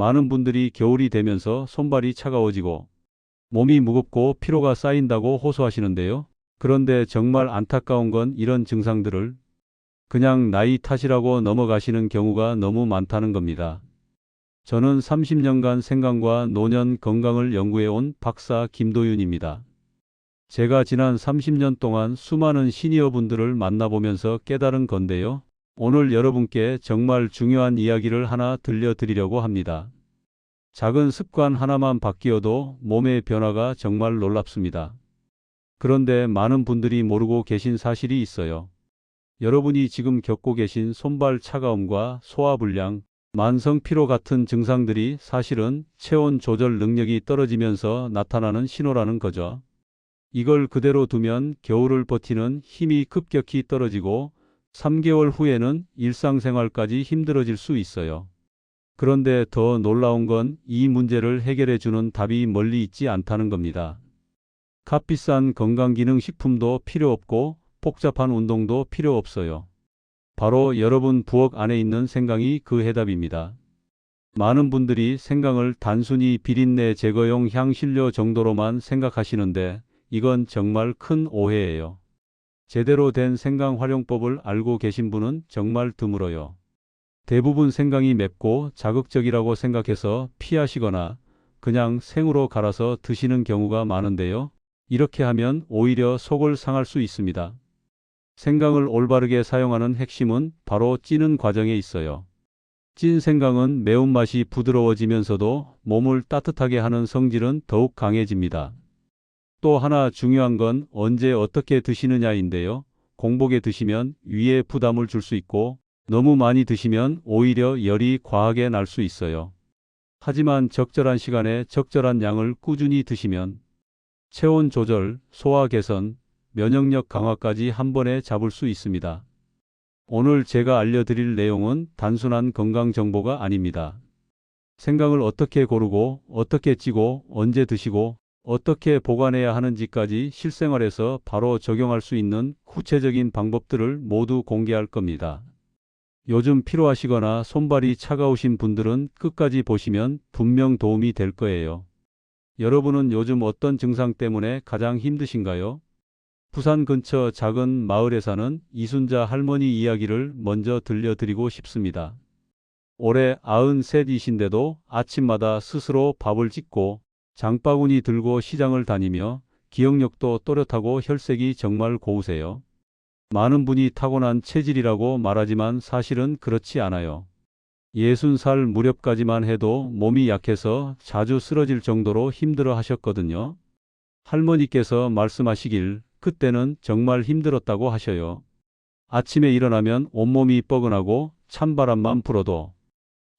많은 분들이 겨울이 되면서 손발이 차가워지고 몸이 무겁고 피로가 쌓인다고 호소하시는데요. 그런데 정말 안타까운 건 이런 증상들을 그냥 나이 탓이라고 넘어가시는 경우가 너무 많다는 겁니다. 저는 30년간 생강과 노년 건강을 연구해 온 박사 김도윤입니다. 제가 지난 30년 동안 수많은 시니어 분들을 만나보면서 깨달은 건데요. 오늘 여러분께 정말 중요한 이야기를 하나 들려드리려고 합니다. 작은 습관 하나만 바뀌어도 몸의 변화가 정말 놀랍습니다. 그런데 많은 분들이 모르고 계신 사실이 있어요. 여러분이 지금 겪고 계신 손발 차가움과 소화불량, 만성 피로 같은 증상들이 사실은 체온 조절 능력이 떨어지면서 나타나는 신호라는 거죠. 이걸 그대로 두면 겨울을 버티는 힘이 급격히 떨어지고 3개월 후에는 일상생활까지 힘들어질 수 있어요. 그런데 더 놀라운 건 이 문제를 해결해 주는 답이 멀리 있지 않다는 겁니다. 값비싼 건강기능식품도 필요 없고 복잡한 운동도 필요 없어요. 바로 여러분 부엌 안에 있는 생강이 그 해답입니다. 많은 분들이 생강을 단순히 비린내 제거용 향신료 정도로만 생각하시는데 이건 정말 큰 오해예요. 제대로 된 생강 활용법을 알고 계신 분은 정말 드물어요. 대부분 생강이 맵고 자극적이라고 생각해서 피하시거나 그냥 생으로 갈아서 드시는 경우가 많은데요. 이렇게 하면 오히려 속을 상할 수 있습니다. 생강을 올바르게 사용하는 핵심은 바로 찌는 과정에 있어요. 찐 생강은 매운맛이 부드러워지면서도 몸을 따뜻하게 하는 성질은 더욱 강해집니다. 또 하나 중요한 건 언제 어떻게 드시느냐인데요. 공복에 드시면 위에 부담을 줄 수 있고 너무 많이 드시면 오히려 열이 과하게 날 수 있어요. 하지만 적절한 시간에 적절한 양을 꾸준히 드시면 체온 조절, 소화 개선, 면역력 강화까지 한 번에 잡을 수 있습니다. 오늘 제가 알려드릴 내용은 단순한 건강 정보가 아닙니다. 생강을 어떻게 고르고, 어떻게 찌고, 언제 드시고, 어떻게 보관해야 하는지까지 실생활에서 바로 적용할 수 있는 구체적인 방법들을 모두 공개할 겁니다. 요즘 피로하시거나 손발이 차가우신 분들은 끝까지 보시면 분명 도움이 될 거예요. 여러분은 요즘 어떤 증상 때문에 가장 힘드신가요? 부산 근처 작은 마을에 사는 이순자 할머니 이야기를 먼저 들려드리고 싶습니다. 올해 93이신데도 아침마다 스스로 밥을 짓고 장바구니 들고 시장을 다니며 기억력도 또렷하고 혈색이 정말 고우세요. 많은 분이 타고난 체질이라고 말하지만 사실은 그렇지 않아요. 60살 무렵까지만 해도 몸이 약해서 자주 쓰러질 정도로 힘들어 하셨거든요. 할머니께서 말씀하시길 그때는 정말 힘들었다고 하셔요. 아침에 일어나면 온몸이 뻐근하고 찬바람만 불어도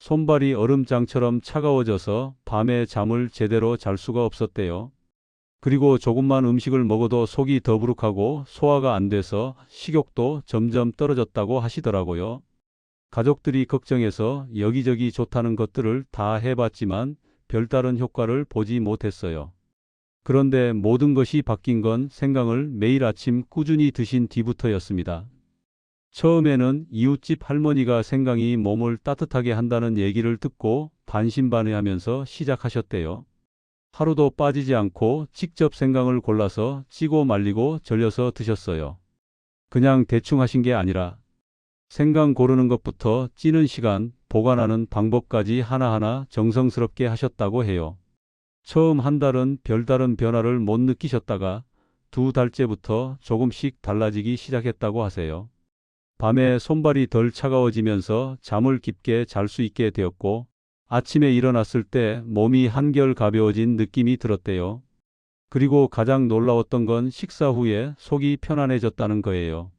손발이 얼음장처럼 차가워져서 밤에 잠을 제대로 잘 수가 없었대요. 그리고 조금만 음식을 먹어도 속이 더부룩하고 소화가 안 돼서 식욕도 점점 떨어졌다고 하시더라고요. 가족들이 걱정해서 여기저기 좋다는 것들을 다 해봤지만 별다른 효과를 보지 못했어요. 그런데 모든 것이 바뀐 건 생강을 매일 아침 꾸준히 드신 뒤부터였습니다. 처음에는 이웃집 할머니가 생강이 몸을 따뜻하게 한다는 얘기를 듣고 반신반의하면서 시작하셨대요. 하루도 빠지지 않고 직접 생강을 골라서 찌고 말리고 절여서 드셨어요. 그냥 대충 하신 게 아니라 생강 고르는 것부터 찌는 시간, 보관하는 방법까지 하나하나 정성스럽게 하셨다고 해요. 처음 한 달은 별다른 변화를 못 느끼셨다가 두 달째부터 조금씩 달라지기 시작했다고 하세요. 밤에 손발이 덜 차가워지면서 잠을 깊게 잘 수 있게 되었고 아침에 일어났을 때 몸이 한결 가벼워진 느낌이 들었대요. 그리고 가장 놀라웠던 건 식사 후에 속이 편안해졌다는 거예요.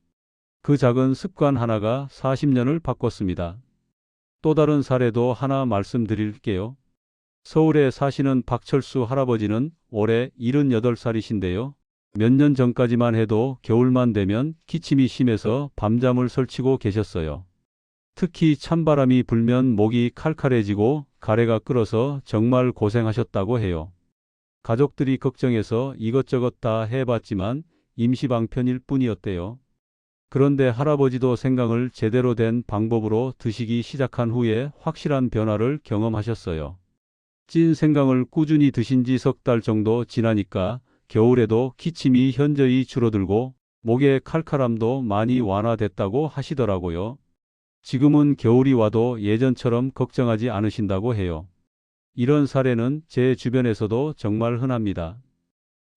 그 작은 습관 하나가 40년을 바꿨습니다. 또 다른 사례도 하나 말씀드릴게요. 서울에 사시는 박철수 할아버지는 올해 78살이신데요. 몇 년 전까지만 해도 겨울만 되면 기침이 심해서 밤잠을 설치고 계셨어요. 특히 찬바람이 불면 목이 칼칼해지고 가래가 끓어서 정말 고생하셨다고 해요. 가족들이 걱정해서 이것저것 다 해봤지만 임시방편일 뿐이었대요. 그런데 할아버지도 생강을 제대로 된 방법으로 드시기 시작한 후에 확실한 변화를 경험하셨어요. 찐 생강을 꾸준히 드신 지 석 달 정도 지나니까 겨울에도 기침이 현저히 줄어들고 목의 칼칼함도 많이 완화됐다고 하시더라고요. 지금은 겨울이 와도 예전처럼 걱정하지 않으신다고 해요. 이런 사례는 제 주변에서도 정말 흔합니다.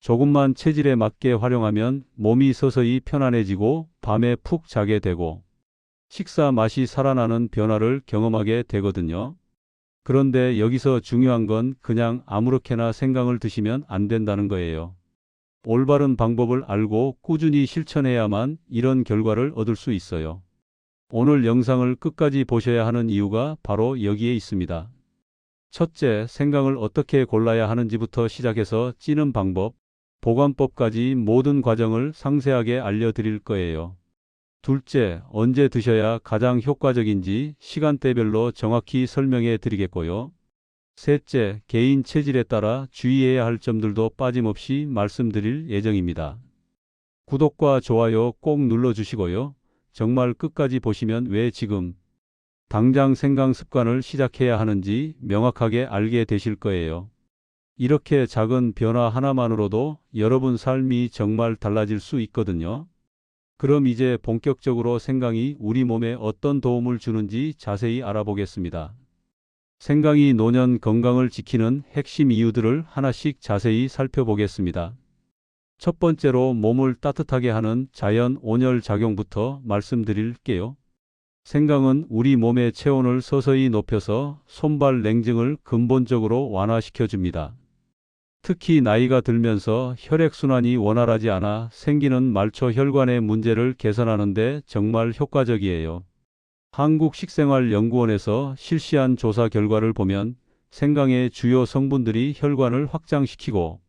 조금만 체질에 맞게 활용하면 몸이 서서히 편안해지고 밤에 푹 자게 되고 식사 맛이 살아나는 변화를 경험하게 되거든요. 그런데 여기서 중요한 건 그냥 아무렇게나 생강을 드시면 안 된다는 거예요. 올바른 방법을 알고 꾸준히 실천해야만 이런 결과를 얻을 수 있어요. 오늘 영상을 끝까지 보셔야 하는 이유가 바로 여기에 있습니다. 첫째, 생강을 어떻게 골라야 하는지부터 시작해서 찌는 방법, 보관법까지 모든 과정을 상세하게 알려드릴 거예요. 둘째, 언제 드셔야 가장 효과적인지 시간대별로 정확히 설명해 드리겠고요. 셋째, 개인 체질에 따라 주의해야 할 점들도 빠짐없이 말씀드릴 예정입니다. 구독과 좋아요 꼭 눌러주시고요. 정말 끝까지 보시면 왜 지금 당장 생강 습관을 시작해야 하는지 명확하게 알게 되실 거예요. 이렇게 작은 변화 하나만으로도 여러분 삶이 정말 달라질 수 있거든요. 그럼 이제 본격적으로 생강이 우리 몸에 어떤 도움을 주는지 자세히 알아보겠습니다. 생강이 노년 건강을 지키는 핵심 이유들을 하나씩 자세히 살펴보겠습니다. 첫 번째로 몸을 따뜻하게 하는 자연 온열 작용부터 말씀드릴게요. 생강은 우리 몸의 체온을 서서히 높여서 손발 냉증을 근본적으로 완화시켜 줍니다. 특히 나이가 들면서 혈액순환이 원활하지 않아 생기는 말초 혈관의 문제를 개선하는데 정말 효과적이에요. 한국식생활연구원에서 실시한 조사 결과를 보면 생강의 주요 성분들이 혈관을 확장시키고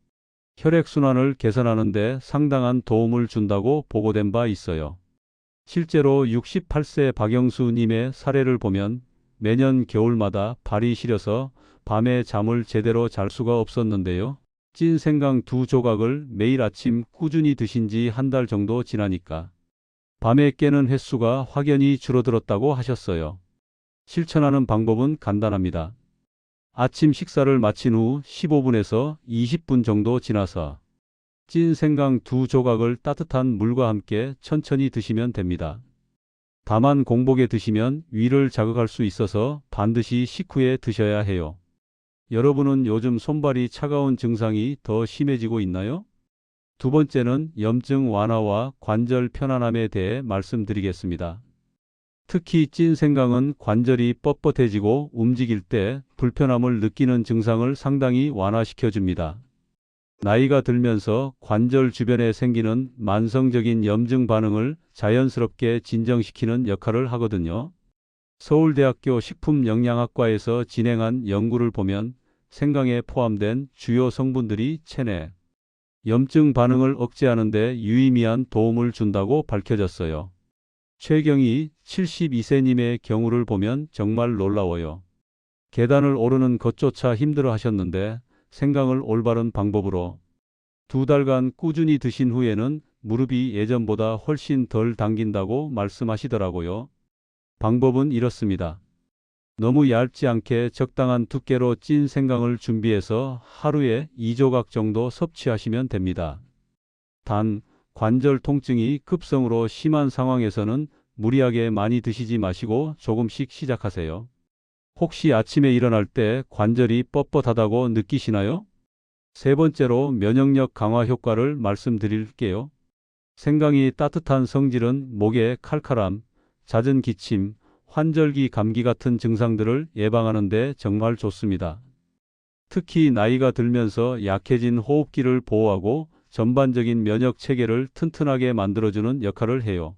혈액순환을 개선하는 데 상당한 도움을 준다고 보고된 바 있어요. 실제로 68세 박영수 님의 사례를 보면 매년 겨울마다 발이 시려서 밤에 잠을 제대로 잘 수가 없었는데요. 찐 생강 두 조각을 매일 아침 꾸준히 드신 지 한 달 정도 지나니까 밤에 깨는 횟수가 확연히 줄어들었다고 하셨어요. 실천하는 방법은 간단합니다. 아침 식사를 마친 후 15분에서 20분 정도 지나서 찐 생강 두 조각을 따뜻한 물과 함께 천천히 드시면 됩니다. 다만 공복에 드시면 위를 자극할 수 있어서 반드시 식후에 드셔야 해요. 여러분은 요즘 손발이 차가운 증상이 더 심해지고 있나요? 두 번째는 염증 완화와 관절 편안함에 대해 말씀드리겠습니다. 특히 찐 생강은 관절이 뻣뻣해지고 움직일 때 불편함을 느끼는 증상을 상당히 완화시켜 줍니다. 나이가 들면서 관절 주변에 생기는 만성적인 염증 반응을 자연스럽게 진정시키는 역할을 하거든요. 서울대학교 식품영양학과에서 진행한 연구를 보면 생강에 포함된 주요 성분들이 체내 염증 반응을 억제하는 데 유의미한 도움을 준다고 밝혀졌어요. 최경희 72세님의 경우를 보면 정말 놀라워요. 계단을 오르는 것조차 힘들어 하셨는데 생강을 올바른 방법으로 두 달간 꾸준히 드신 후에는 무릎이 예전보다 훨씬 덜 당긴다고 말씀하시더라고요. 방법은 이렇습니다. 너무 얇지 않게 적당한 두께로 찐 생강을 준비해서 하루에 2조각 정도 섭취하시면 됩니다. 단, 관절 통증이 급성으로 심한 상황에서는 무리하게 많이 드시지 마시고 조금씩 시작하세요. 혹시 아침에 일어날 때 관절이 뻣뻣하다고 느끼시나요? 세 번째로 면역력 강화 효과를 말씀드릴게요. 생강이 따뜻한 성질은 목의 칼칼함, 잦은 기침, 환절기 감기 같은 증상들을 예방하는 데 정말 좋습니다. 특히 나이가 들면서 약해진 호흡기를 보호하고 전반적인 면역 체계를 튼튼하게 만들어주는 역할을 해요.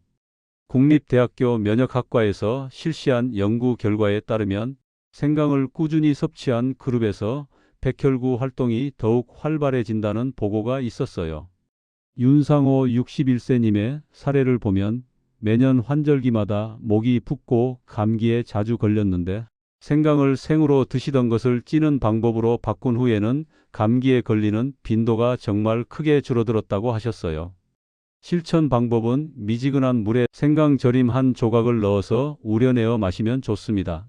국립대학교 면역학과에서 실시한 연구 결과에 따르면 생강을 꾸준히 섭취한 그룹에서 백혈구 활동이 더욱 활발해진다는 보고가 있었어요. 윤상호 61세님의 사례를 보면 매년 환절기마다 목이 붓고 감기에 자주 걸렸는데 생강을 생으로 드시던 것을 찌는 방법으로 바꾼 후에는 감기에 걸리는 빈도가 정말 크게 줄어들었다고 하셨어요. 실천 방법은 미지근한 물에 생강 절임 한 조각을 넣어서 우려내어 마시면 좋습니다.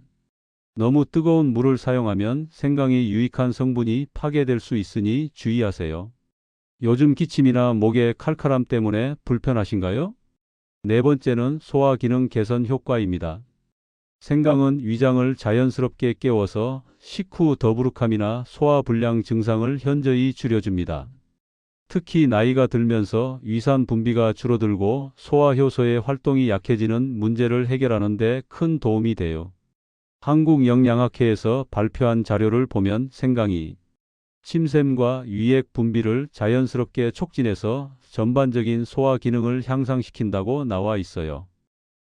너무 뜨거운 물을 사용하면 생강이 유익한 성분이 파괴될 수 있으니 주의하세요. 요즘 기침이나 목의 칼칼함 때문에 불편하신가요? 네 번째는 소화 기능 개선 효과입니다. 생강은 위장을 자연스럽게 깨워서 식후 더부룩함이나 소화불량 증상을 현저히 줄여줍니다. 특히 나이가 들면서 위산 분비가 줄어들고 소화효소의 활동이 약해지는 문제를 해결하는 데 큰 도움이 돼요. 한국영양학회에서 발표한 자료를 보면 생강이 침샘과 위액 분비를 자연스럽게 촉진해서 전반적인 소화 기능을 향상시킨다고 나와 있어요.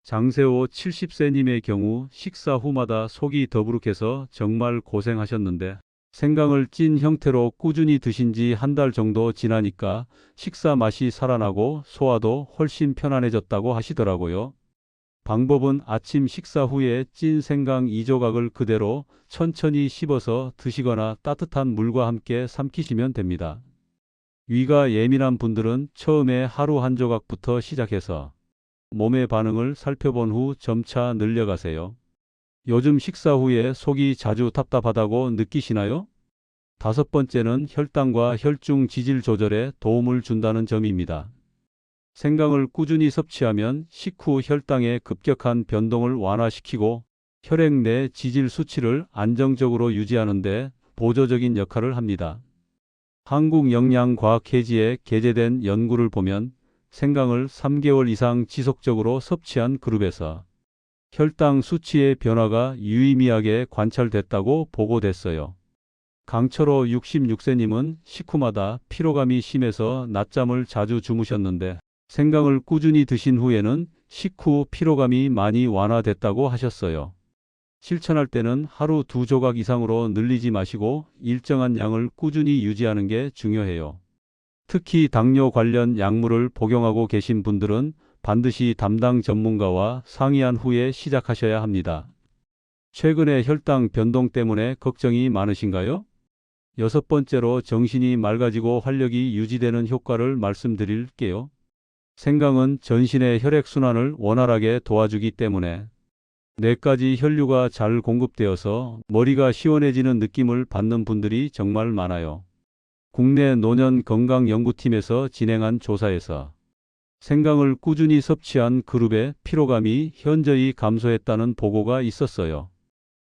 장세호 70세님의 경우 식사 후마다 속이 더부룩해서 정말 고생하셨는데 생강을 찐 형태로 꾸준히 드신 지 한 달 정도 지나니까 식사 맛이 살아나고 소화도 훨씬 편안해졌다고 하시더라고요. 방법은 아침 식사 후에 찐 생강 2조각을 그대로 천천히 씹어서 드시거나 따뜻한 물과 함께 삼키시면 됩니다. 위가 예민한 분들은 처음에 하루 한 조각부터 시작해서 몸의 반응을 살펴본 후 점차 늘려가세요. 요즘 식사 후에 속이 자주 답답하다고 느끼시나요? 다섯 번째는 혈당과 혈중 지질 조절에 도움을 준다는 점입니다. 생강을 꾸준히 섭취하면 식후 혈당의 급격한 변동을 완화시키고 혈액 내 지질 수치를 안정적으로 유지하는 데 보조적인 역할을 합니다. 한국영양과학회지에 게재된 연구를 보면 생강을 3개월 이상 지속적으로 섭취한 그룹에서 혈당 수치의 변화가 유의미하게 관찰됐다고 보고됐어요. 강철호 66세님은 식후마다 피로감이 심해서 낮잠을 자주 주무셨는데 생강을 꾸준히 드신 후에는 식후 피로감이 많이 완화됐다고 하셨어요. 실천할 때는 하루 두 조각 이상으로 늘리지 마시고 일정한 양을 꾸준히 유지하는 게 중요해요. 특히 당뇨 관련 약물을 복용하고 계신 분들은 반드시 담당 전문가와 상의한 후에 시작하셔야 합니다. 최근에 혈당 변동 때문에 걱정이 많으신가요? 여섯 번째로 정신이 맑아지고 활력이 유지되는 효과를 말씀드릴게요. 생강은 전신의 혈액순환을 원활하게 도와주기 때문에 뇌까지 혈류가 잘 공급되어서 머리가 시원해지는 느낌을 받는 분들이 정말 많아요. 국내 노년 건강연구팀에서 진행한 조사에서 생강을 꾸준히 섭취한 그룹의 피로감이 현저히 감소했다는 보고가 있었어요.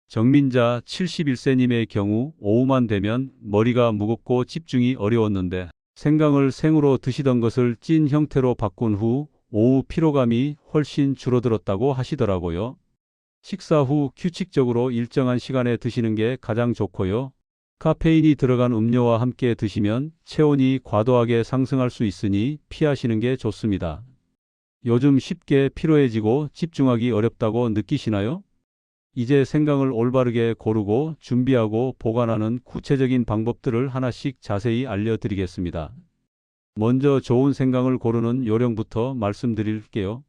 정민자 71세님의 경우 오후만 되면 머리가 무겁고 집중이 어려웠는데 생강을 생으로 드시던 것을 찐 형태로 바꾼 후 오후 피로감이 훨씬 줄어들었다고 하시더라고요. 식사 후 규칙적으로 일정한 시간에 드시는 게 가장 좋고요. 카페인이 들어간 음료와 함께 드시면 체온이 과도하게 상승할 수 있으니 피하시는 게 좋습니다. 요즘 쉽게 피로해지고 집중하기 어렵다고 느끼시나요? 이제 생강을 올바르게 고르고 준비하고 보관하는 구체적인 방법들을 하나씩 자세히 알려드리겠습니다. 먼저 좋은 생강을 고르는 요령부터 말씀드릴게요.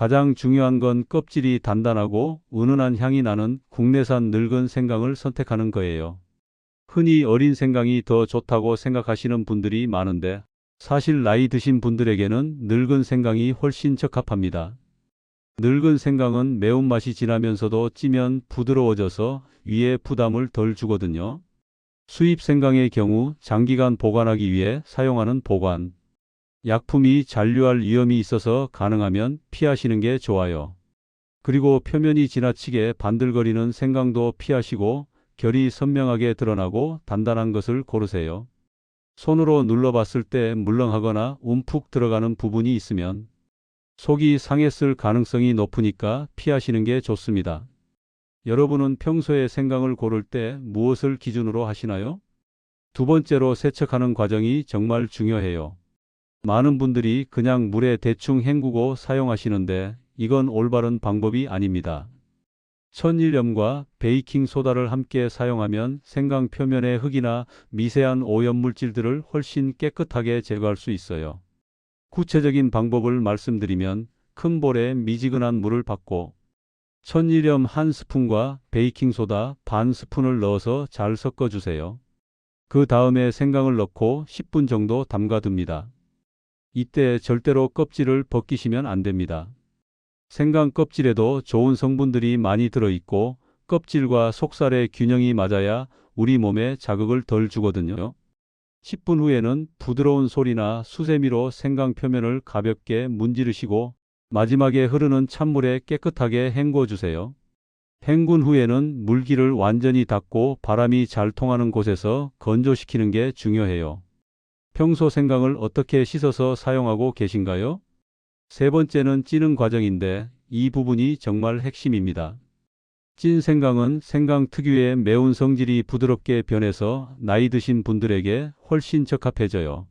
가장 중요한 건 껍질이 단단하고 은은한 향이 나는 국내산 늙은 생강을 선택하는 거예요. 흔히 어린 생강이 더 좋다고 생각하시는 분들이 많은데 사실 나이 드신 분들에게는 늙은 생강이 훨씬 적합합니다. 늙은 생강은 매운맛이 진하면서도 찌면 부드러워져서 위에 부담을 덜 주거든요. 수입 생강의 경우 장기간 보관하기 위해 사용하는 보관, 약품이 잔류할 위험이 있어서 가능하면 피하시는 게 좋아요. 그리고 표면이 지나치게 반들거리는 생강도 피하시고 결이 선명하게 드러나고 단단한 것을 고르세요. 손으로 눌러봤을 때 물렁하거나 움푹 들어가는 부분이 있으면 속이 상했을 가능성이 높으니까 피하시는 게 좋습니다. 여러분은 평소에 생강을 고를 때 무엇을 기준으로 하시나요? 두 번째로 세척하는 과정이 정말 중요해요. 많은 분들이 그냥 물에 대충 헹구고 사용하시는데 이건 올바른 방법이 아닙니다. 천일염과 베이킹 소다를 함께 사용하면 생강 표면의 흙이나 미세한 오염 물질들을 훨씬 깨끗하게 제거할 수 있어요. 구체적인 방법을 말씀드리면 큰 볼에 미지근한 물을 받고 천일염 한 스푼과 베이킹 소다 반 스푼을 넣어서 잘 섞어 주세요. 그 다음에 생강을 넣고 10분 정도 담가둡니다. 이때 절대로 껍질을 벗기시면 안 됩니다. 생강 껍질에도 좋은 성분들이 많이 들어있고 껍질과 속살의 균형이 맞아야 우리 몸에 자극을 덜 주거든요. 10분 후에는 부드러운 솔이나 수세미로 생강 표면을 가볍게 문지르시고 마지막에 흐르는 찬물에 깨끗하게 헹궈 주세요. 헹군 후에는 물기를 완전히 닦고 바람이 잘 통하는 곳에서 건조시키는 게 중요해요. 평소 생강을 어떻게 씻어서 사용하고 계신가요? 세 번째는 찌는 과정인데 이 부분이 정말 핵심입니다. 찐 생강은 생강 특유의 매운 성질이 부드럽게 변해서 나이 드신 분들에게 훨씬 적합해져요.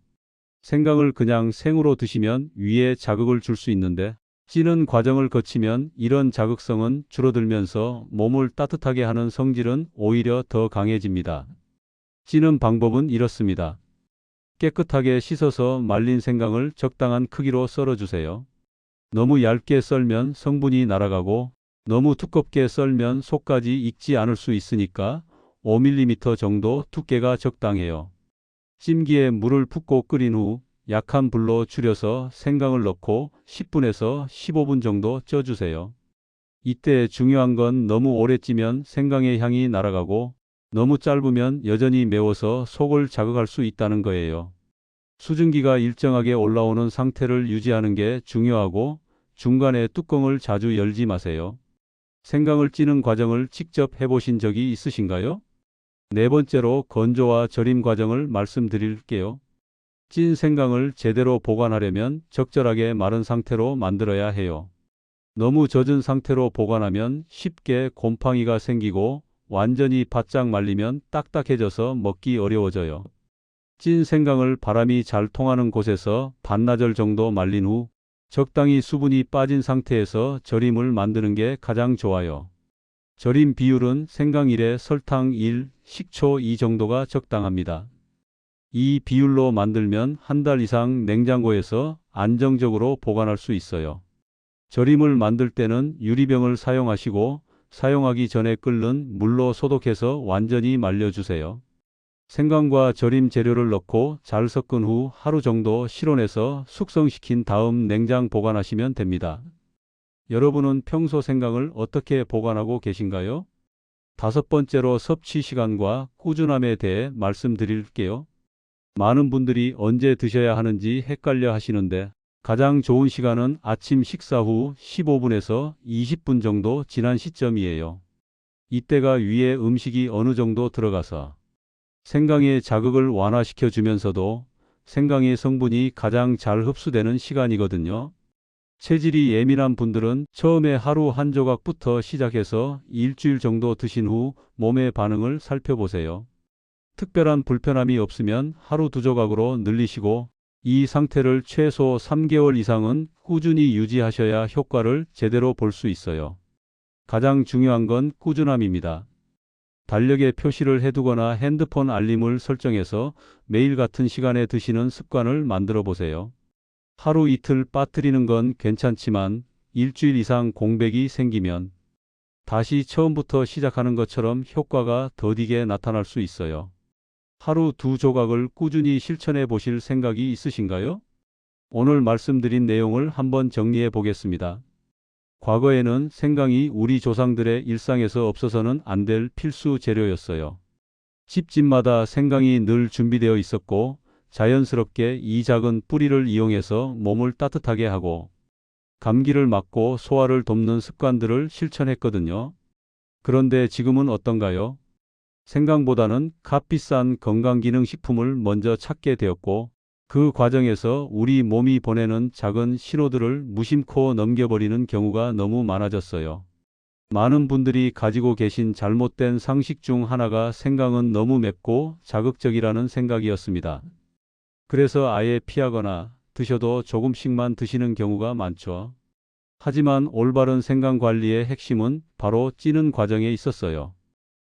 생강을 그냥 생으로 드시면 위에 자극을 줄 수 있는데 찌는 과정을 거치면 이런 자극성은 줄어들면서 몸을 따뜻하게 하는 성질은 오히려 더 강해집니다. 찌는 방법은 이렇습니다. 깨끗하게 씻어서 말린 생강을 적당한 크기로 썰어주세요. 너무 얇게 썰면 성분이 날아가고 너무 두껍게 썰면 속까지 익지 않을 수 있으니까 5mm 정도 두께가 적당해요. 찜기에 물을 붓고 끓인 후 약한 불로 줄여서 생강을 넣고 10분에서 15분 정도 쪄주세요. 이때 중요한 건 너무 오래 찌면 생강의 향이 날아가고 너무 짧으면 여전히 매워서 속을 자극할 수 있다는 거예요. 수증기가 일정하게 올라오는 상태를 유지하는 게 중요하고 중간에 뚜껑을 자주 열지 마세요. 생강을 찌는 과정을 직접 해보신 적이 있으신가요? 네 번째로 건조와 절임 과정을 말씀드릴게요. 찐 생강을 제대로 보관하려면 적절하게 마른 상태로 만들어야 해요. 너무 젖은 상태로 보관하면 쉽게 곰팡이가 생기고 완전히 바짝 말리면 딱딱해져서 먹기 어려워져요. 찐 생강을 바람이 잘 통하는 곳에서 반나절 정도 말린 후 적당히 수분이 빠진 상태에서 절임을 만드는 게 가장 좋아요. 절임 비율은 생강 1에 설탕 1, 식초 2 정도가 적당합니다. 이 비율로 만들면 한 달 이상 냉장고에서 안정적으로 보관할 수 있어요. 절임을 만들 때는 유리병을 사용하시고 사용하기 전에 끓는 물로 소독해서 완전히 말려주세요. 생강과 절임 재료를 넣고 잘 섞은 후 하루 정도 실온에서 숙성시킨 다음 냉장 보관하시면 됩니다. 여러분은 평소 생강을 어떻게 보관하고 계신가요? 다섯 번째로 섭취 시간과 꾸준함에 대해 말씀드릴게요. 많은 분들이 언제 드셔야 하는지 헷갈려 하시는데 가장 좋은 시간은 아침 식사 후 15분에서 20분 정도 지난 시점이에요. 이때가 위에 음식이 어느 정도 들어가서 생강의 자극을 완화시켜 주면서도 생강의 성분이 가장 잘 흡수되는 시간이거든요. 체질이 예민한 분들은 처음에 하루 한 조각부터 시작해서 일주일 정도 드신 후 몸의 반응을 살펴보세요. 특별한 불편함이 없으면 하루 두 조각으로 늘리시고 이 상태를 최소 3개월 이상은 꾸준히 유지하셔야 효과를 제대로 볼 수 있어요. 가장 중요한 건 꾸준함입니다. 달력에 표시를 해두거나 핸드폰 알림을 설정해서 매일 같은 시간에 드시는 습관을 만들어 보세요. 하루 이틀 빠뜨리는 건 괜찮지만 일주일 이상 공백이 생기면 다시 처음부터 시작하는 것처럼 효과가 더디게 나타날 수 있어요. 하루 두 조각을 꾸준히 실천해 보실 생각이 있으신가요? 오늘 말씀드린 내용을 한번 정리해 보겠습니다. 과거에는 생강이 우리 조상들의 일상에서 없어서는 안 될 필수 재료였어요. 집집마다 생강이 늘 준비되어 있었고 자연스럽게 이 작은 뿌리를 이용해서 몸을 따뜻하게 하고 감기를 막고 소화를 돕는 습관들을 실천했거든요. 그런데 지금은 어떤가요? 생강보다는 값비싼 건강기능식품을 먼저 찾게 되었고 그 과정에서 우리 몸이 보내는 작은 신호들을 무심코 넘겨버리는 경우가 너무 많아졌어요. 많은 분들이 가지고 계신 잘못된 상식 중 하나가 생강은 너무 맵고 자극적이라는 생각이었습니다. 그래서 아예 피하거나 드셔도 조금씩만 드시는 경우가 많죠. 하지만 올바른 생강 관리의 핵심은 바로 찌는 과정에 있었어요.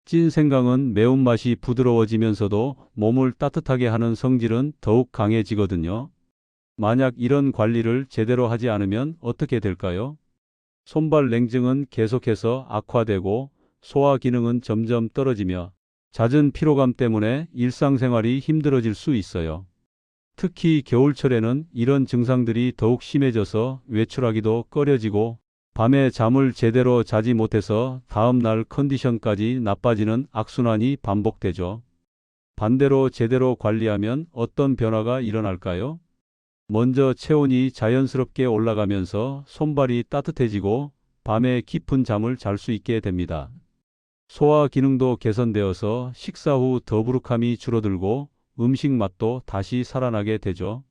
찐 생강은 매운맛이 부드러워지면서도 몸을 따뜻하게 하는 성질은 더욱 강해지거든요. 만약 이런 관리를 제대로 하지 않으면 어떻게 될까요? 손발 냉증은 계속해서 악화되고 소화 기능은 점점 떨어지며 잦은 피로감 때문에 일상생활이 힘들어질 수 있어요. 특히 겨울철에는 이런 증상들이 더욱 심해져서 외출하기도 꺼려지고 밤에 잠을 제대로 자지 못해서 다음 날 컨디션까지 나빠지는 악순환이 반복되죠. 반대로 제대로 관리하면 어떤 변화가 일어날까요? 먼저 체온이 자연스럽게 올라가면서 손발이 따뜻해지고 밤에 깊은 잠을 잘 수 있게 됩니다. 소화 기능도 개선되어서 식사 후 더부룩함이 줄어들고 음식 맛도 다시 살아나게 되죠.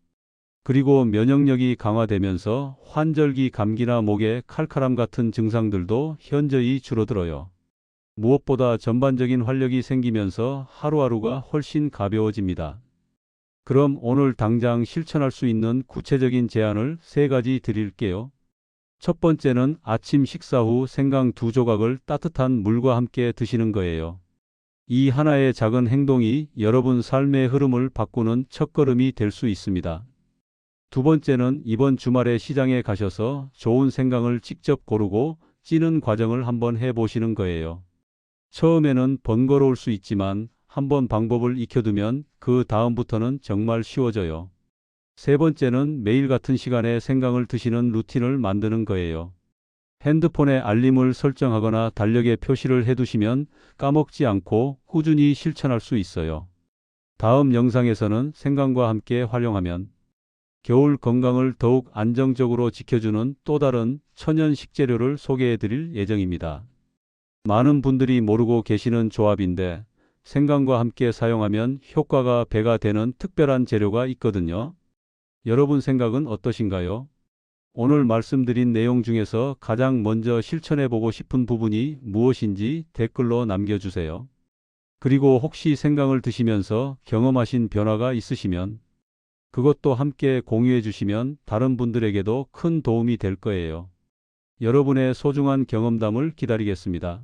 그리고 면역력이 강화되면서 환절기 감기나 목의 칼칼함 같은 증상들도 현저히 줄어들어요. 무엇보다 전반적인 활력이 생기면서 하루하루가 훨씬 가벼워집니다. 그럼 오늘 당장 실천할 수 있는 구체적인 제안을 세 가지 드릴게요. 첫 번째는 아침 식사 후 생강 두 조각을 따뜻한 물과 함께 드시는 거예요. 이 하나의 작은 행동이 여러분 삶의 흐름을 바꾸는 첫걸음이 될 수 있습니다. 두 번째는 이번 주말에 시장에 가셔서 좋은 생강을 직접 고르고 찌는 과정을 한번 해보시는 거예요. 처음에는 번거로울 수 있지만 한번 방법을 익혀두면 그 다음부터는 정말 쉬워져요. 세 번째는 매일 같은 시간에 생강을 드시는 루틴을 만드는 거예요. 핸드폰에 알림을 설정하거나 달력에 표시를 해두시면 까먹지 않고 꾸준히 실천할 수 있어요. 다음 영상에서는 생강과 함께 활용하면 겨울 건강을 더욱 안정적으로 지켜주는 또 다른 천연 식재료를 소개해 드릴 예정입니다. 많은 분들이 모르고 계시는 조합인데 생강과 함께 사용하면 효과가 배가 되는 특별한 재료가 있거든요. 여러분 생각은 어떠신가요? 오늘 말씀드린 내용 중에서 가장 먼저 실천해 보고 싶은 부분이 무엇인지 댓글로 남겨주세요. 그리고 혹시 생강을 드시면서 경험하신 변화가 있으시면 그것도 함께 공유해 주시면 다른 분들에게도 큰 도움이 될 거예요. 여러분의 소중한 경험담을 기다리겠습니다.